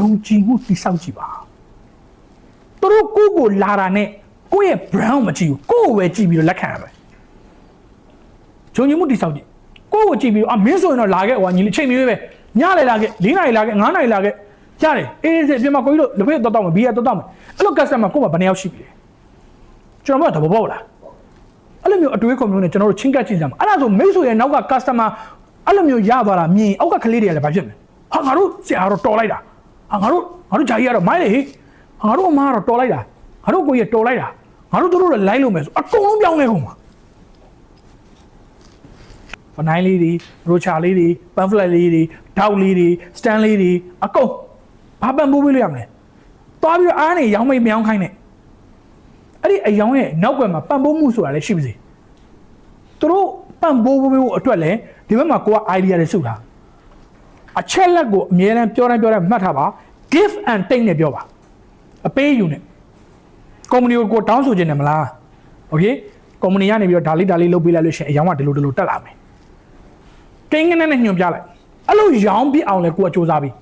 ယုံကြည်မှုတိဆောက်ကြည့်ပါသူတို့ကိုယ့်ကိုလာတာနဲ့ကိုယ့်ရဲ့ brand ကိုမကြည့်ဘူးကိုယ့်ကိုပဲကြည့်ပြီးတော့လက်ခံရမယ်ယုံကြည်မှုတိဆောက်ကြည့်ကိုယ့်ကိုကြည့်ပြီးတော့အမင်းဆိုရင်တော့လာခဲ့ဟိုကညီလေးချိန်မီပဲညလေလာခဲ့၄နာရီလာခဲ့၅နာရီလာခဲ့ရတယ်အေးအေးအပြင်မှာကိုကြီးတို့လက်ဖက်တော့တော့မယ်ဘီးရတော့တော့မယ်အဲ့လို customer ကိုယ်မှာဘယ်နှယောက်ရှိပြီလဲကျွန်တော်တို့ကတဘောပေါက်လားအဲ့လိုမျိုးအတွေးခေါ်မျိုးနဲ့ကျွန်တော်တို့ချင်းကပ်ကြည့်ကြမှာအဲ့ဒါဆိုမိတ်ဆွေရဲ့နောက်က customer အဲ့လိုမျိုးရသွားတာမြင်အောက်ကကလေးတွေကလည်းဘာဖြစ်မလဲဟာငါတို့ဆရာတော့တော်လိုက်တာ ဟာငါတို့ငါတို့ဂျာကြီးကတော့မိုင်းလေဟေးဟာငါတို့အမကတော့တော်လိုက်တာငါတို့ကိုကြီးကတော်လိုက်တာငါတို့တို့လည်းလိုက်လို့မယ်ဆိုအကုန်လုံးပြောင်းလဲကုန်ပါဖနိုင်လေးတွေရိုချာလေးတွေပန်ဖလက်လေးတွေဒေါက်လေးတွေစတန်လေးတွေအကုန်ဘာပန်ပိုးပေးလို့ရမလဲသွားပြီးတော့အားနေရောင်းမိတ်မြောင်းခိုင်းနေအဲ့ဒီအယောင်ရဲ့နောက်ွယ်မှာပံ့ပိုးမှုဆိုတာလည်းရှိပါစေသူတို့ပံ့ပိုးဖို့အတွက်လည်းဒီဘက်မှာကိုက idea တွေစုတာ အချက်လက်ကိုအမြဲတမ်းပြောတိုင်းပြောတိုင်းမှတ်ထားပါ give and take နဲ့ပြောပါအပေးယူနဲ့ကုမ္ပဏီကိုကိုတောင်းဆိုခြင်းနဲ့မလားโอเคကုမ္ပဏီကနေပြီးတော့ဒါလေးဒါလေးလုပ်ပေးလိုက်လို့ရှိရင်အယောင်ကဒီလိုဒီလိုတက်လာမယ်ကိန်းကနနဲ့ညွှန်ပြလိုက်အဲ့လိုရောင်းပြအောင်လဲကိုကစူးစမ်းပြီး